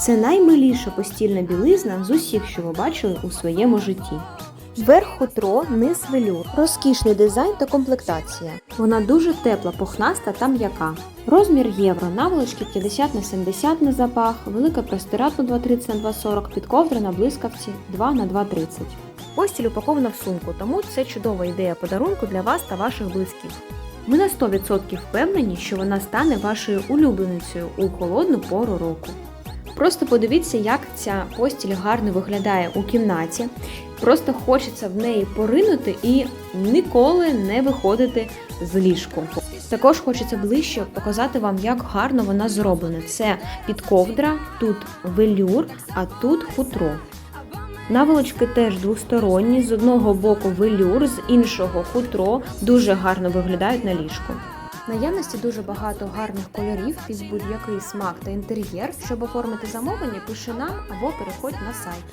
Це наймиліша постільна білизна з усіх, що ви бачили у своєму житті. Верх хутро, низ велюр. Розкішний дизайн та комплектація. Вона дуже тепла, пухнаста та м'яка. Розмір євро, наволочки 50 на 70 на запах, велика простирадла 230 на 240, підковдра на блискавці 2 на 230. Постіль упакована в сумку, тому це чудова ідея подарунку для вас та ваших близьких. Ми на 100% впевнені, що вона стане вашою улюбленицею у холодну пору року. Просто подивіться, як ця постіль гарно виглядає у кімнаті. Просто хочеться в неї поринути і ніколи не виходити з ліжку. Також хочеться ближче показати вам, як гарно вона зроблена. Це підковдра, тут велюр, а тут хутро. Наволочки теж двосторонні, з одного боку велюр, з іншого хутро, дуже гарно виглядають на ліжку. Наявності дуже багато гарних кольорів під будь-який смак та інтер'єр. Щоб оформити замовлення, пиши нам або переходь на сайт.